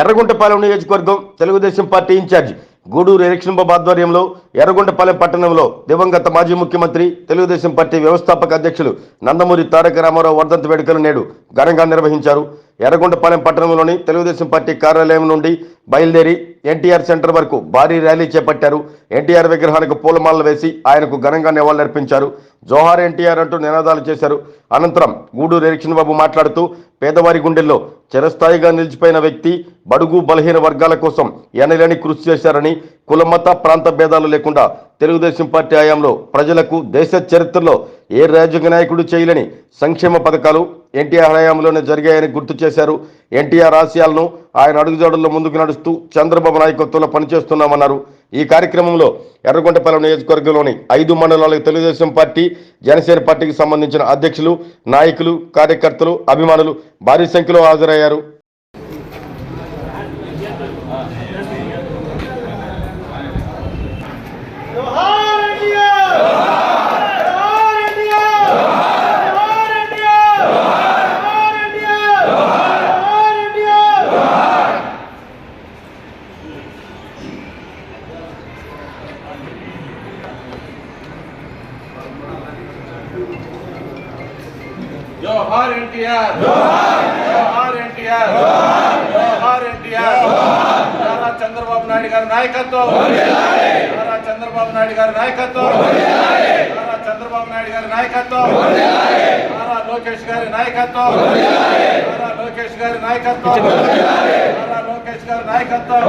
ఎర్రగుంటపాలెం నియోజకవర్గం Telugudesam party incharge Guduru election Babu ఆధ్వర్యంలో ఎర్రగుంటపాలెం పట్టణంలో దివంగత మాజీ ముఖ్యమంత్రి తెలుగుదేశం పార్టీ వ్యవస్థాపక అధ్యక్షులు నందమూరి తారక రామారావు వర్ధంతి వేడుకలు నేడు ఘనంగా నిర్వహించారు. ఎర్రగొండపాలెం పట్టణంలోని తెలుగుదేశం పార్టీ కార్యాలయం నుండి బయలుదేరి ఎన్టీఆర్ సెంటర్ వరకు భారీ ర్యాలీ చేపట్టారు. ఎన్టీఆర్ విగ్రహానికి పూలమాలలు వేసి ఆయనకు ఘనంగా నివాళులర్పించారు. జోహార్ ఎన్టీఆర్ అంటూ నినాదాలు చేశారు. అనంతరం గూడూరు ఎలక్షన్ బాబు మాట్లాడుతూ పేదవారి గుండెల్లో చిరస్థాయిగా నిలిచిపోయిన వ్యక్తి బడుగు బలహీన వర్గాల కోసం ఎనలేని కృషి చేశారని కులమత ప్రాంత భేదాలు లేకుండా తెలుగుదేశం పార్టీ హయాంలో ప్రజలకు దేశ చరిత్రలో ఏ రాజకీయ నాయకుడు చేయలేని సంక్షేమ పథకాలు ఎన్టీఆర్ హయాంలోనే జరిగాయని గుర్తు చేశారు. ఎన్టీఆర్ ఆశయాలను ఆయన అడుగుజాడల్లో ముందుకు నడుస్తూ చంద్రబాబు నాయకత్వంలో పనిచేస్తున్నామన్నారు. ఈ కార్యక్రమంలో ఎర్రగొండపాలెం నియోజకవర్గంలోని ఐదు మండలాలకు తెలుగుదేశం పార్టీ జనసేన పార్టీకి సంబంధించిన అధ్యక్షులు నాయకులు కార్యకర్తలు అభిమానులు భారీ సంఖ్యలో హాజరయ్యారు జోహార్ ఇండియా జోహార్ ఇండియా జోహార్ ఇండియా జోహార్ ఇండియా జోహార్ ఇండియా జోహార్ ఎన్టీఆర్ జోహార్ ఎన్టీఆర్ జోహార్ ఎన్టీఆర్ నారా చంద్రబాబు నాయుడు గారి నాయకత్వం. నారా చంద్రబాబు నాయుడు గారి నాయకత్వం. నారా చంద్రబాబు నాయుడు గారి నాయకత్వం. నారా లోకేష్ గారి నాయకత్వం. నారా లోకేష్ గారి నాయకత్వం. నారా లోకేష్ గారి నాయకత్వం.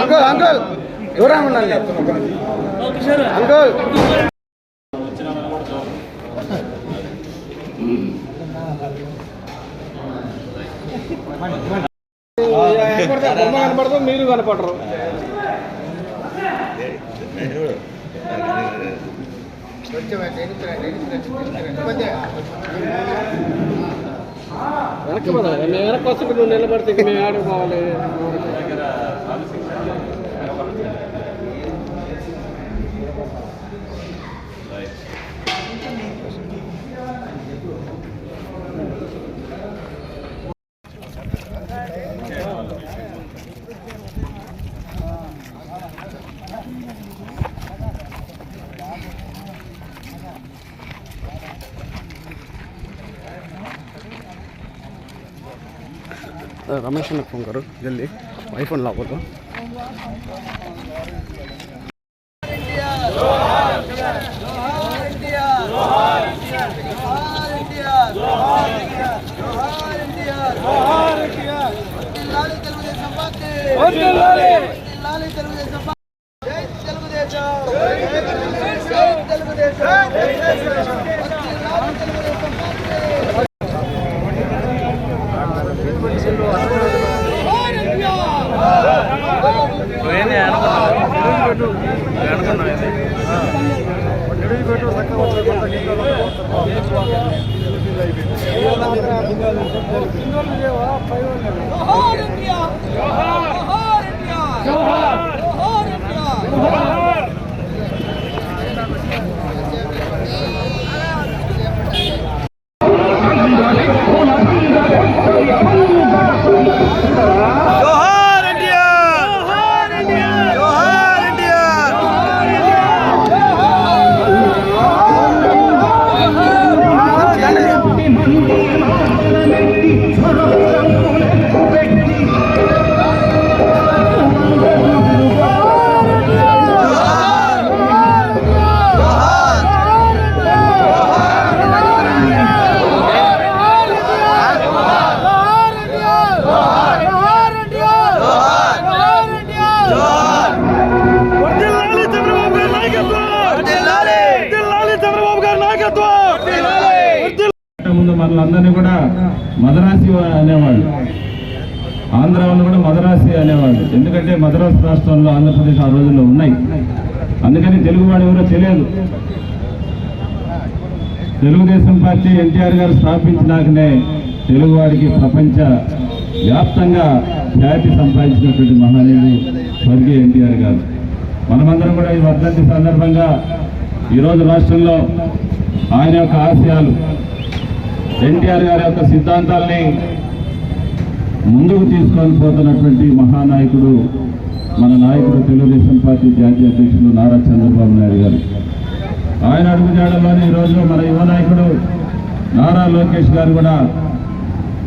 Uncle uncle. దూరం ఉండాలి అంకుల్. బొమ్మ కనపడదు మీరు కనపడరు వెనక్కి పోదా. మేము వెనక్కి వస్తే నువ్వు నిలబడితే ఇంక మేము ఆడికి रमेश ने फोन करो जल्दी आईफोन ला बोलो Ordelare! રૂપિયા ముందు మనలందరినీ కూడా మదరాసి అనేవాళ్ళు. ఆంధ్ర వాళ్ళు కూడా మదరాసి అనేవాళ్ళు. ఎందుకంటే మద్రాసు రాష్ట్రంలో ఆంధ్రప్రదేశ్ ఆ రోజుల్లో ఉన్నాయి. అందుకని తెలుగువాడు ఎవరో తెలియదు. తెలుగుదేశం పార్టీ ఎన్టీఆర్ గారు స్థాపించినాకనే తెలుగువాడికి ప్రపంచ వ్యాప్తంగా ఖ్యాతి సంపాదించినటువంటి మహానీయుడు స్వర్గీయ ఎన్టీఆర్ గారు. మనమందరం కూడా ఈ వర్ధంతి సందర్భంగా ఈరోజు రాష్ట్రంలో ఆయన యొక్క ఆశయాలు ఎన్టీఆర్ గారి యొక్క సిద్ధాంతాల్ని ముందుకు తీసుకొని పోతున్నటువంటి మహానాయకుడు మన నాయకుడు తెలుగుదేశం పార్టీ జాతీయ అధ్యక్షుడు నారా చంద్రబాబు నాయుడు గారు. ఆయన అడుగుజాడల్లోనే ఈరోజు మన యువ నాయకుడు నారా లోకేష్ గారు కూడా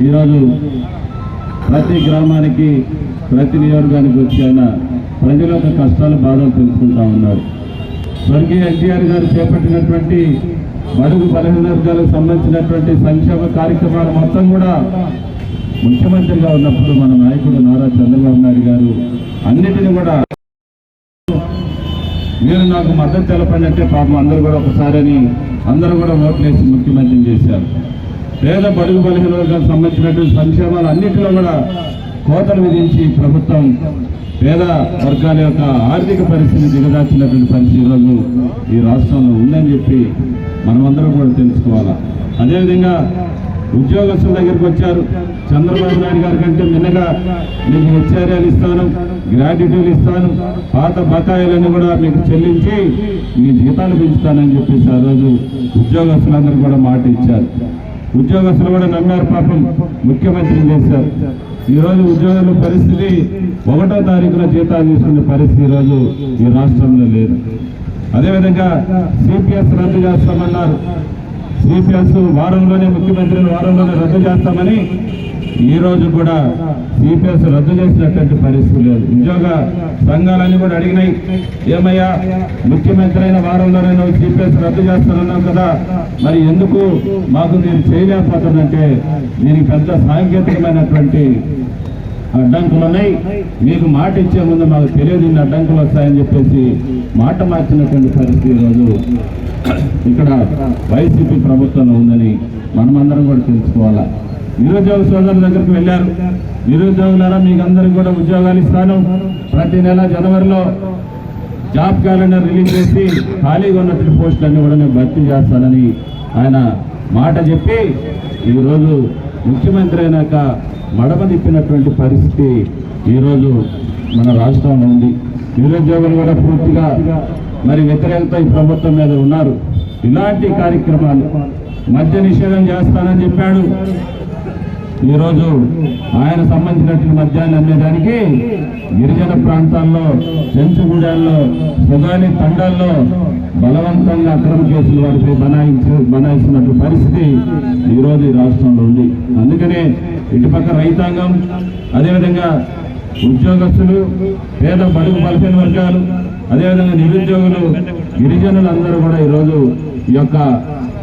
ఈరోజు ప్రతి గ్రామానికి ప్రతి నియోజకానికి వచ్చి ఆయన ప్రజల యొక్క కష్టాలు బాధలు తెలుసుకుంటా ఉన్నారు. స్వర్గీయ ఎన్టీఆర్ గారు చేపట్టినటువంటి బడుగు బలహీన వర్గాలకు సంబంధించినటువంటి సంక్షేమ కార్యక్రమాలు మొత్తం కూడా ముఖ్యమంత్రిగా ఉన్నప్పుడు మన నాయకుడు నారా చంద్రబాబు నాయుడు గారు అన్నిటిని కూడా మీరు నాకు మద్దతు తెలపండి అంటే పాపం అందరూ కూడా ఒకసారని అందరూ కూడా ఓట్లేసి ముఖ్యమంత్రిని చేశారు. పేద బడుగు బలహీన వర్గాలకు సంబంధించినటువంటి సంక్షేమాలు అన్నింటిలో కూడా కోతలు విధించి ప్రభుత్వం పేద వర్గాల యొక్క ఆర్థిక పరిస్థితిని దిగదార్చినటువంటి పరిస్థితి ఈరోజు ఈ రాష్ట్రంలో ఉందని చెప్పి మనమందరం కూడా తెలుసుకోవాలా? అదేవిధంగా ఉద్యోగస్తుల దగ్గరికి వచ్చారు. చంద్రబాబు నాయుడు గారి కంటే మిన్నగా మీకు హెచ్ఆర్ఏలు ఇస్తాను గ్రాడ్యుటీలు ఇస్తాను పాత బకాయిలను కూడా మీకు చెల్లించి మీ జీతాలు పెంచుతానని చెప్పేసి ఆ రోజు ఉద్యోగస్తులందరూ కూడా మాట ఇచ్చారు. ఉద్యోగస్తులు కూడా నమ్మారు పాపం ముఖ్యమంత్రిని చేశారు. ఈరోజు ఉద్యోగుల పరిస్థితి ఒకటో తారీఖున జీతాలు తీసుకునే పరిస్థితి ఈరోజు రోజు ఈ రాష్ట్రంలో లేదు. అదేవిధంగా సిపిఎస్ రద్దు చేస్తామన్నారు. సిపిఎస్ వారంలోనే ముఖ్యమంత్రిని వారంలోనే రద్దు చేస్తామని ఈ రోజు కూడా సిపిఎస్ రద్దు చేసినటువంటి పరిస్థితి లేదు. ఉద్యోగ సంఘాలన్నీ కూడా అడిగినాయి. ఏమయ్యా ముఖ్యమంత్రి అయిన వారంలోనే నువ్వు సిపిఎస్ రద్దు చేస్తానన్నావు కదా. మరి ఎందుకు మాకు నేను చేయలేకపోతుందంటే దీనికి పెద్ద సాంకేతికమైనటువంటి అడ్డంకులు ఉన్నాయి. మీకు మాట ఇచ్చే ముందు మాకు తెలియదు ఇన్ని అడ్డంకులు వస్తాయని చెప్పేసి మాట మార్చినటువంటి పరిస్థితి ఈరోజు ఇక్కడ వైసీపీ ప్రభుత్వంలో ఉందని మనమందరం కూడా తెలుసుకోవాలా? నిరుద్యోగ సోదరుల దగ్గరికి వెళ్ళారు. నిరుద్యోగులారా మీకు అందరికి కూడా ఉద్యోగాలు ఇస్తాను. ప్రతి నెల జనవరిలో జాబ్ క్యాలెండర్ రిలీజ్ చేసి ఖాళీగా ఉన్నటువంటి పోస్టులన్నీ కూడా నేను భర్తీ చేస్తానని ఆయన మాట చెప్పి ఈరోజు ముఖ్యమంత్రి అయినాక మడమ తిప్పినటువంటి పరిస్థితి ఈరోజు మన రాష్ట్రంలో ఉంది. నిరుద్యోగులు కూడా పూర్తిగా మరి వ్యతిరేకత ఈ ప్రభుత్వం మీద ఉన్నారు. ఇలాంటి కార్యక్రమాలు మద్య నిషేధం చేస్తానని చెప్పాడు. ఈరోజు ఆయన సంబంధించినటువంటి మద్యాన్ని అమ్మేదానికి గిరిజన ప్రాంతాల్లో చెంచుగూడాల్లో సుగాలి తండాల్లో బలవంతంగా అక్రమ కేసులు వారిపై బనాయించి బనాయిస్తున్నట్టు పరిస్థితి ఈరోజు ఈ రాష్ట్రంలో ఉంది. అందుకనే ఇటుపక్క రైతాంగం అదేవిధంగా ఉద్యోగస్తులు పేద బడుగు బలహీన వర్గాలు అదేవిధంగా నిరుద్యోగులు గిరిజనులు అందరూ కూడా ఈరోజు ఈ యొక్క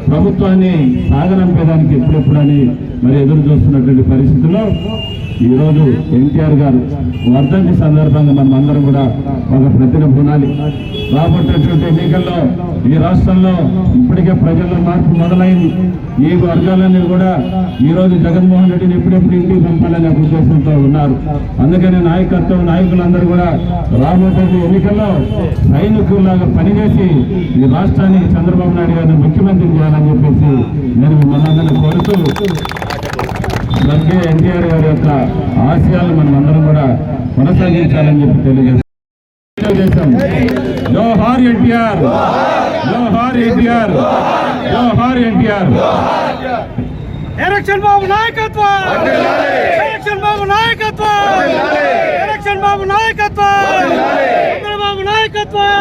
ప్రభుత్వాన్ని సాగనంపేదానికి ఎప్పుడెప్పుడని మరి ఎదురు చూస్తున్నటువంటి పరిస్థితుల్లో ఈరోజు ఎన్టీఆర్ గారు వర్ధంతి సందర్భంగా మనం అందరం కూడా ఒక ప్రతిన బునాలి రాబోయేటువంటి ఎన్నికల్లో ఈ రాష్ట్రంలో ఇప్పటికే ప్రజల్లో మార్పు మొదలైంది. ఈ వర్గాలన్నీ కూడా ఈ రోజు జగన్మోహన్ రెడ్డిని ఎప్పుడెప్పుడు ఇంటికి పంపాలనే ఉద్దేశంతో ఉన్నారు. అందుకని నాయకత్వం నాయకులందరూ కూడా రాబోయే ఎన్నికల్లో సైనికుల్లాగా పనిచేసి ఈ రాష్ట్రాన్ని చంద్రబాబు నాయుడు గారిని ముఖ్యమంత్రి చేయాలని చెప్పేసి నేను మిమ్మల్ని కోరుతూ స్వర్గీయ ఎన్టీఆర్ గారి యొక్క ఆశయాలు మనం అందరం కూడా కొనసాగించాలని చెప్పి తెలియజేస్తాం జోహార్ ఎన్టీఆర్. జోహార్ ఎన్టీఆర్. జోహార్ ఎన్టీఆర్. ఎలక్షన్ బాబు నాయకత్వం. ఎలక్షన్ బాబు నాయకత్వం. ఎలక్షన్ బాబు నాయకత్వం. చంద్రబాబు నాయకత్వం.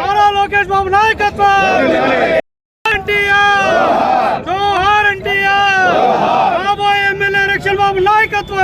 నారా లోకేష్ బాబు నాయకత్వం ఎన్టీఆర్ జోహార్ ఎన్టీఆర్ రాబోయే ఎమ్మెల్యే ఎలక్షన్ బాబు నాయకత్వం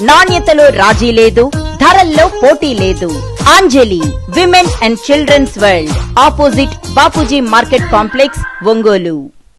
నాణ్యతలో రాజీ లేదు ధరల్లో పోటీ లేదు. Anjali women and children's world opposite Bapuji market complex Ongole.